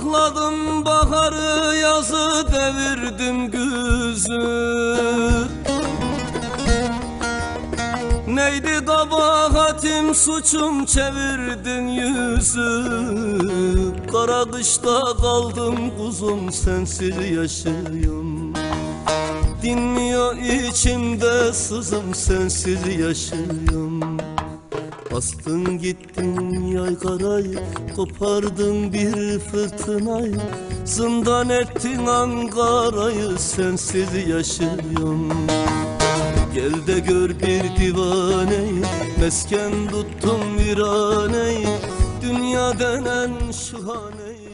Sakladım baharı yazı devirdim güzü. Neydi kabahatim suçum çevirdin yüzü. Kara kışta kaldım kuzum sensiz yaşıyorum Dinmiyor içimde sızım sensiz yaşıyorum Bastın gittin yay karayı Kopardın bir fırtınayı Zindan ettin Ankara'yı Sensiz yaşıyorum. Gel de gör bir divaneyi Mesken tuttum viraneyi. Dünya denen şuhaneyi